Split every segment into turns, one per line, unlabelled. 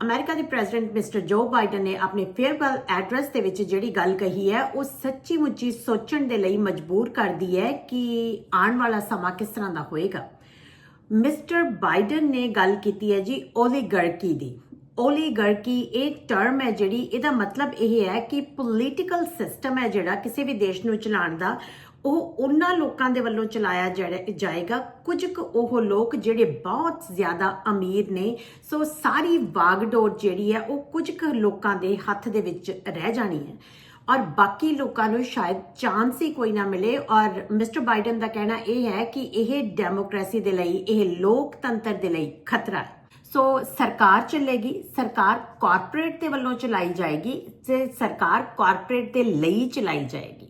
America ਦੇ president mister ਜੋ Biden ਨੇ ਆਪਣੇ ਫੇਅਰਵੈਲ ਐਡਰੈਸ ਦੇ ਵਿੱਚ ਜਿਹੜੀ ਗੱਲ ਕਹੀ ਹੈ, ਉਹ ਸੱਚੀ ਮੁੱਚੀ ਸੋਚਣ ਦੇ ਲਈ ਮਜਬੂਰ ਕਰਦੀ ਹੈ ਕਿ ਆਉਣ ਵਾਲਾ ਸਮਾਂ ਕਿਸ ਤਰ੍ਹਾਂ ਦਾ ਹੋਏਗਾ। ਮਿਸਟਰ ਬਾਈਡਨ ਨੇ ਗੱਲ ਕੀਤੀ ਹੈ ਜੀ ਓਲੀਗਰਕੀ ਦੀ। ਓਲੀਗਰਕੀ ਇਹ ਟਰਮ ਹੈ ਜਿਹੜੀ, ਇਹਦਾ ਮਤਲਬ ਇਹ ਹੈ ਕਿ ਪੋਲੀਟੀਕਲ ਸਿਸਟਮ ਹੈ ਜਿਹੜਾ ਕਿਸੇ ਵੀ ਦੇਸ਼ ਨੂੰ ਚਲਾਉਣ ਦਾ। ਉਹ ਉਹਨਾਂ ਲੋਕਾਂ ਦੇ ਵੱਲੋਂ ਚਲਾਇਆ ਜਾਏਗਾ। ਕੁਝ ਕੁ ਉਹ ਲੋਕ ਜਿਹੜੇ ਬਹੁਤ ਜ਼ਿਆਦਾ ਅਮੀਰ ਨੇ, ਸੋ ਸਾਰੀ ਵਾਗਡੋਰ ਜਿਹੜੀ ਹੈ, ਉਹ ਕੁਝ ਕੁ ਲੋਕਾਂ ਦੇ ਹੱਥ ਦੇ ਵਿੱਚ ਰਹਿ ਜਾਣੀ ਹੈ। ਔਰ ਬਾਕੀ ਲੋਕਾਂ ਨੂੰ ਸ਼ਾਇਦ ਚਾਂਸ ਹੀ ਕੋਈ ਨਾ ਮਿਲੇ। ਔਰ ਮਿਸਟਰ ਬਾਈਡਨ ਦਾ ਕਹਿਣਾ ਇਹ ਹੈ ਕਿ ਇਹ ਡੈਮੋਕ੍ਰੇਸੀ ਦੇ ਲਈ, ਇਹ ਲੋਕਤੰਤਰ ਦੇ ਲਈ ਖਤਰਾ ਹੈ। ਸੋ ਸਰਕਾਰ ਚੱਲੇਗੀ, ਸਰਕਾਰ ਕਾਰਪੋਰੇਟ ਦੇ ਵੱਲੋਂ ਚਲਾਈ ਜਾਏਗੀ ਤੇ ਸਰਕਾਰ ਕਾਰਪੋਰੇਟ ਦੇ ਲਈ ਚਲਾਈ ਜਾਏਗੀ।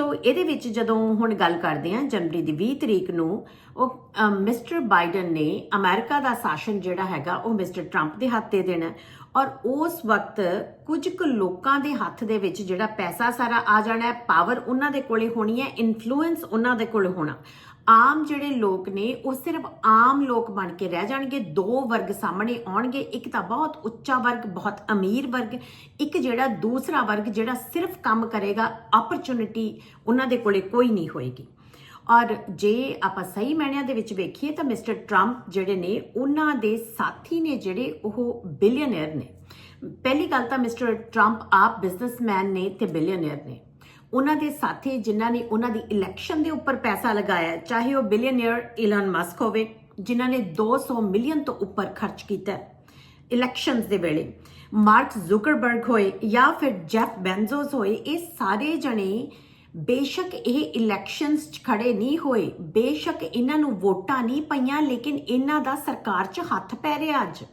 ਸੋ ਇਹਦੇ ਵਿੱਚ ਜਦੋਂ ਹੁਣ ਗੱਲ ਕਰਦੇ ਹਾਂ ਜਨਵਰੀ ਦੀ 20 ਤਰੀਕ ਨੂੰ, ਉਹ ਮਿਸਟਰ ਬਾਈਡਨ ਨੇ ਅਮਰੀਕਾ ਦਾ ਸ਼ਾਸਨ ਜਿਹੜਾ ਹੈਗਾ, ਉਹ ਮਿਸਟਰ ਟਰੰਪ ਦੇ ਹੱਥ ਤੇ ਦੇਣਾ। ਔਰ ਉਸ ਵਕਤ ਕੁਝ ਕੁ ਲੋਕਾਂ ਦੇ ਹੱਥ ਦੇ ਵਿੱਚ ਜਿਹੜਾ ਪੈਸਾ ਸਾਰਾ ਆ ਜਾਣਾ ਹੈ ਪਾਵਰ ਉਹਨਾਂ ਦੇ ਕੋਲੇ ਹੋਣੀ ਹੈ ਇਨਫਲੂਐਂਸ ਉਹਨਾਂ ਦੇ ਕੋਲੇ ਹੋਣਾ। ਆਮ ਜਿਹੜੇ ਲੋਕ ਨੇ, ਉਹ ਸਿਰਫ ਆਮ ਲੋਕ ਬਣ ਕੇ ਰਹਿ ਜਾਣਗੇ, ਦੋ ਵਰਗ ਸਾਹਮਣੇ ਆਉਣਗੇ, ਇੱਕ ਤਾਂ ਬਹੁਤ ਉੱਚਾ ਵਰਗ, ਬਹੁਤ ਅਮੀਰ ਵਰਗ, ਇੱਕ ਜਿਹੜਾ ਦੂਸਰਾ ਵਰਗ ਜਿਹੜਾ ਸਿਰਫ ਕੰਮ ਕਰੇਗਾ ਆਪਰਚੁਨਿਟੀ ਉਹਨਾਂ ਦੇ ਕੋਲੇ ਕੋਈ ਨਹੀਂ ਹੋਏਗੀ। ਔਰ ਜੇ ਆਪਾਂ ਸਹੀ ਮਾਇਨਿਆਂ ਦੇ ਵਿੱਚ ਵੇਖੀਏ ਤਾਂ ਮਿਸਟਰ ਟਰੰਪ ਜਿਹੜੇ ਨੇ, ਉਹਨਾਂ ਦੇ ਸਾਥੀ ਨੇ ਜਿਹੜੇ, ਉਹ ਬਿਲੀਅਨਰ ਨੇ। ਪਹਿਲੀ ਗੱਲ ਤਾਂ ਮਿਸਟਰ ਟਰੰਪ ਆਪ ਬਿਜ਼ਨਸਮੈਨ ਨੇ ਤੇ ਬਿਲੀਅਨਰ ਨੇ। ਉਹਨਾਂ ਦੇ ਸਾਥੀ ਜਿਨ੍ਹਾਂ ਨੇ ਉਹਨਾਂ ਦੀ ਇਲੈਕਸ਼ਨ ਦੇ ਉੱਪਰ ਪੈਸਾ ਲਗਾਇਆ, ਚਾਹੇ ਉਹ ਬਿਲੀਅਨਰ ਇਲਨ ਮਸਕ ਹੋਵੇ, ਜਿਨ੍ਹਾਂ ਨੇ 200 ਮਿਲੀਅਨ ਤੋਂ ਉੱਪਰ ਖਰਚ ਕੀਤਾ ਇਲੈਕਸ਼ਨਸ ਦੇ ਵੇਲੇ। ਮਾਰਕ ਜ਼ੁਕਰਬਰਗ ਹੋਏ ਜਾਂ ਫਿਰ ਜੈਫ ਬੈਂਜ਼ੋਸ ਹੋਏ, ਇਹ ਸਾਰੇ ਜਣੇ ਬੇਸ਼ੱਕ ਇਹ ਇਲੈਕਸ਼ਨਸ 'ਚ ਖੜੇ ਨਹੀਂ ਹੋਏ, ਬੇਸ਼ੱਕ ਇਹਨਾਂ ਨੂੰ ਵੋਟਾਂ ਨਹੀਂ ਪਈਆਂ, ਲੇਕਿਨ ਇਹਨਾਂ ਦਾ ਸਰਕਾਰ 'ਚ ਹੱਥ ਪੈ ਰਿਹਾ ਅੱਜ।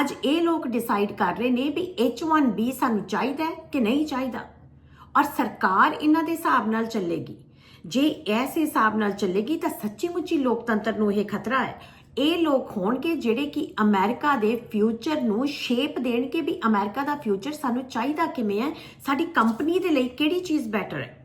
ਅੱਜ ਇਹ ਲੋਕ ਡਿਸਾਈਡ ਕਰ ਰਹੇ ਨੇ ਵੀ H1B ਸਾਨੂੰ ਚਾਹੀਦਾ ਹੈ ਕਿ ਨਹੀਂ ਚਾਹੀਦਾ। ਔਰ ਸਰਕਾਰ ਇਹਨਾਂ ਦੇ ਹਿਸਾਬ ਨਾਲ ਚੱਲੇਗੀ। ਜੇ ਐਸੇ ਹਿਸਾਬ ਨਾਲ ਚੱਲੇਗੀ ਤਾਂ ਸੱਚੀ ਮੁੱਚੀ ਲੋਕਤੰਤਰ ਨੂੰ ਇਹ ਖਤਰਾ ਹੈ। ਇਹ ਲੋਕ ਹੋਣਗੇ ਜਿਹੜੇ ਕਿ ਅਮਰੀਕਾ ਦੇ ਫਿਊਚਰ ਨੂੰ ਸ਼ੇਪ ਦੇਣਗੇ ਵੀ ਅਮਰੀਕਾ ਦਾ ਫਿਊਚਰ ਸਾਨੂੰ ਚਾਹੀਦਾ ਕਿਵੇਂ ਹੈ, ਸਾਡੀ ਕੰਪਨੀ ਦੇ ਲਈ ਕਿਹੜੀ ਚੀਜ਼ ਬੈਟਰ ਹੈ।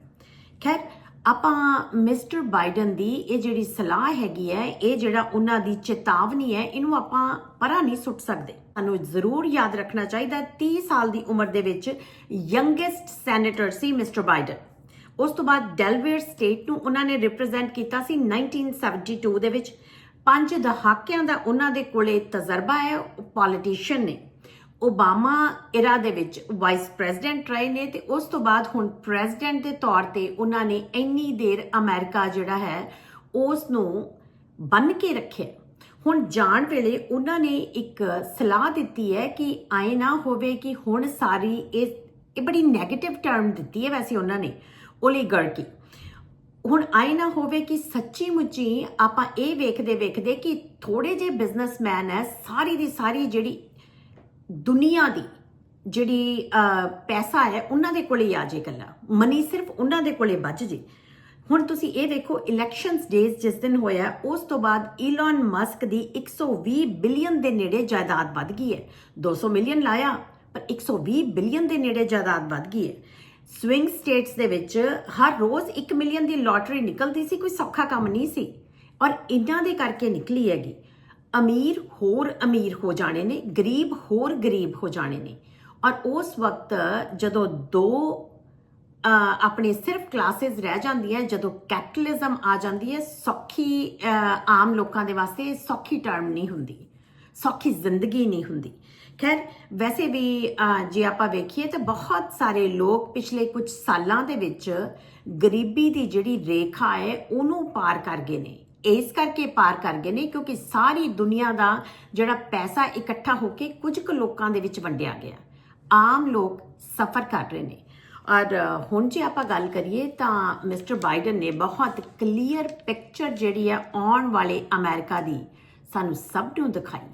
ਖੈਰ ਆਪਾਂ ਮਿਸਟਰ ਬਾਈਡਨ ਦੀ ਇਹ ਜਿਹੜੀ ਸਲਾਹ ਹੈਗੀ ਹੈ ਇਹ ਜਿਹੜਾ ਉਹਨਾਂ ਦੀ ਚੇਤਾਵਨੀ ਹੈ ਇਹਨੂੰ ਆਪਾਂ ਪਰਾਂ ਨਹੀਂ ਸੁੱਟ ਸਕਦੇ। ਸਾਨੂੰ ਜ਼ਰੂਰ ਯਾਦ ਰੱਖਣਾ ਚਾਹੀਦਾ ਹੈ, 30 ਸਾਲ ਦੀ ਉਮਰ ਦੇ ਵਿੱਚ ਯੰਗੈਸਟ ਸੈਨੇਟਰ ਸੀ ਮਿਸਟਰ ਬਾਈਡਨ। ਉਸ ਤੋਂ ਬਾਅਦ ਡੈਲਵੇਅਰ ਸਟੇਟ ਨੂੰ ਉਹਨਾਂ ਨੇ ਰਿਪਰੈਜ਼ੈਂਟ ਕੀਤਾ ਸੀ 1972 ਦੇ ਵਿੱਚ। ਪੰਜ ਦਹਾਕਿਆਂ ਦਾ ਉਹਨਾਂ ਦੇ ਕੋਲੇ ਤਜਰਬਾ ਹੈ ਪੋਲੀਟੀਸ਼ੀਅਨ ਨੇ। ਓਬਾਮਾ ਇਰਾ ਦੇ ਵਿੱਚ ਵਾਈਸ ਪ੍ਰੈਜ਼ੀਡੈਂਟ ਰਹੇ ਨੇ ਤੇ ਉਸ ਤੋਂ ਬਾਅਦ ਹੁਣ ਪ੍ਰੈਜ਼ੀਡੈਂਟ ਦੇ ਤੌਰ ਤੇ ਉਹਨਾਂ ਨੇ ਇੰਨੀ ਦੇਰ ਅਮਰੀਕਾ ਜਿਹੜਾ ਹੈ, ਉਸ ਨੂੰ ਬੰਨ ਕੇ ਰੱਖਿਆ। ਹੁਣ ਜਾਣ ਵੇਲੇ ਉਹਨਾਂ ਨੇ ਇੱਕ ਸਲਾਹ ਦਿੱਤੀ ਹੈ ਕਿ ਆਏ ਨਾ ਹੋਵੇ ਕਿ ਹੁਣ ਸਾਰੀ ਇਹ ਇਹ ਬੜੀ 네ਗੇਟਿਵ ਟਰਮ ਦਿੱਤੀ ਹੈ ਵੈਸੇ ਉਹਨਾਂ ਨੇ ਓਲੀਗਰਕੀ ਹੁਣ ਆਈ ਨਾ ਹੋਵੇ ਕਿ ਸੱਚੀ ਮੁੱਚੀ ਆਪਾਂ ਇਹ ਵੇਖਦੇ ਵੇਖਦੇ ਕਿ ਥੋੜੇ ਜਿਹੇ ਬਿਜ਼ਨਸਮੈਨ ਹੈ, ਸਾਰੀ ਦੀ ਸਾਰੀ ਜਿਹੜੀ ਦੁਨੀਆ ਦੀ ਜਿਹੜੀ ਪੈਸਾ ਹੈ, ਉਹਨਾਂ ਦੇ ਕੋਲੇ ਹੀ ਆ ਜੇ ਗੱਲਾਂ। ਮਨੀ ਸਿਰਫ ਉਹਨਾਂ ਦੇ ਕੋਲੇ ਬਚ ਜੇ। ਹੁਣ ਤੁਸੀਂ ਇਹ ਦੇਖੋ ਇਲੈਕਸ਼ਨਸ ਡੇਜ਼ ਜਿਸ ਦਿਨ ਹੋਇਆ, ਉਸ ਤੋਂ ਬਾਅਦ ਈਲਨ ਮਸਕ ਦੀ 120 ਬਿਲੀਅਨ ਦੇ ਨੇੜੇ ਜਾਇਦਾਦ ਵੱਧ ਗਈ ਹੈ। 200 ਮਿਲੀਅਨ ਲਾਇਆ, ਪਰ 120 ਬਿਲੀਅਨ ਦੇ ਨੇੜੇ ਜਾਇਦਾਦ ਵੱਧ ਗਈ ਹੈ। ਸਵਿੰਗ ਸਟੇਟਸ ਦੇ ਵਿੱਚ ਹਰ ਰੋਜ਼ 1 ਮਿਲੀਅਨ ਦੀ ਲੋਟਰੀ ਨਿਕਲਦੀ ਸੀ, ਕੋਈ ਸੌਖਾ ਕੰਮ ਨਹੀਂ ਸੀ। ਔਰ ਇਹਨਾਂ ਦੇ ਕਰਕੇ ਨਿਕਲੀ ਹੈਗੀ। ਅਮੀਰ ਹੋਰ ਅਮੀਰ ਹੋ ਜਾਣੇ ਨੇ, ਗਰੀਬ ਹੋਰ ਗਰੀਬ ਹੋ ਜਾਣੇ ਨੇ। ਔਰ ਉਸ ਵਕਤ ਜਦੋਂ ਦੋ ਆਪਣੇ ਸਿਰਫ ਕਲਾਸਿਸ ਰਹਿ ਜਾਂਦੀਆਂ, ਜਦੋਂ ਕੈਪੀਟਲਿਜ਼ਮ ਆ ਜਾਂਦੀ ਹੈ, ਸੌਖੀ ਆਮ ਲੋਕਾਂ ਦੇ ਵਾਸਤੇ ਸੌਖੀ ਟਰਮ ਨਹੀਂ ਹੁੰਦੀ, ਸੌਖੀ ਜ਼ਿੰਦਗੀ ਨਹੀਂ ਹੁੰਦੀ। ਖੈਰ, ਵੈਸੇ ਵੀ ਜੇ ਆਪਾਂ ਵੇਖੀਏ ਤਾਂ ਬਹੁਤ ਸਾਰੇ ਲੋਕ ਪਿਛਲੇ ਕੁਝ ਸਾਲਾਂ ਦੇ ਵਿੱਚ ਗਰੀਬੀ ਦੀ ਜਿਹੜੀ ਰੇਖਾ ਹੈ, ਉਹਨੂੰ ਪਾਰ ਕਰ ਗਏ ਨੇ। ਇਸ ਕਰਕੇ ਪਾਰ ਕਰ ਗਏ ਨੇ, ਕਿਉਂਕਿ ਸਾਰੀ ਦੁਨੀਆ ਦਾ ਜਿਹੜਾ ਪੈਸਾ ਇਕੱਠਾ ਹੋ ਕੇ ਕੁਝ ਕੁ ਲੋਕਾਂ ਦੇ ਵਿੱਚ ਵੰਡਿਆ ਗਿਆ। ਆਮ ਲੋਕ ਸਫਰ ਕਰ ਰਹੇ ਨੇ। ਔਰ ਹੁਣ ਜੇ ਆਪਾਂ ਗੱਲ ਕਰੀਏ ਤਾਂ ਮਿਸਟਰ ਬਾਈਡਨ ਨੇ ਬਹੁਤ ਕਲੀਅਰ ਪਿਕਚਰ ਜਿਹੜੀ ਹੈ ਆਉਣ ਵਾਲੇ ਅਮਰੀਕਾ ਦੀ ਸਾਨੂੰ ਸਭ ਨੂੰ ਦਿਖਾਈ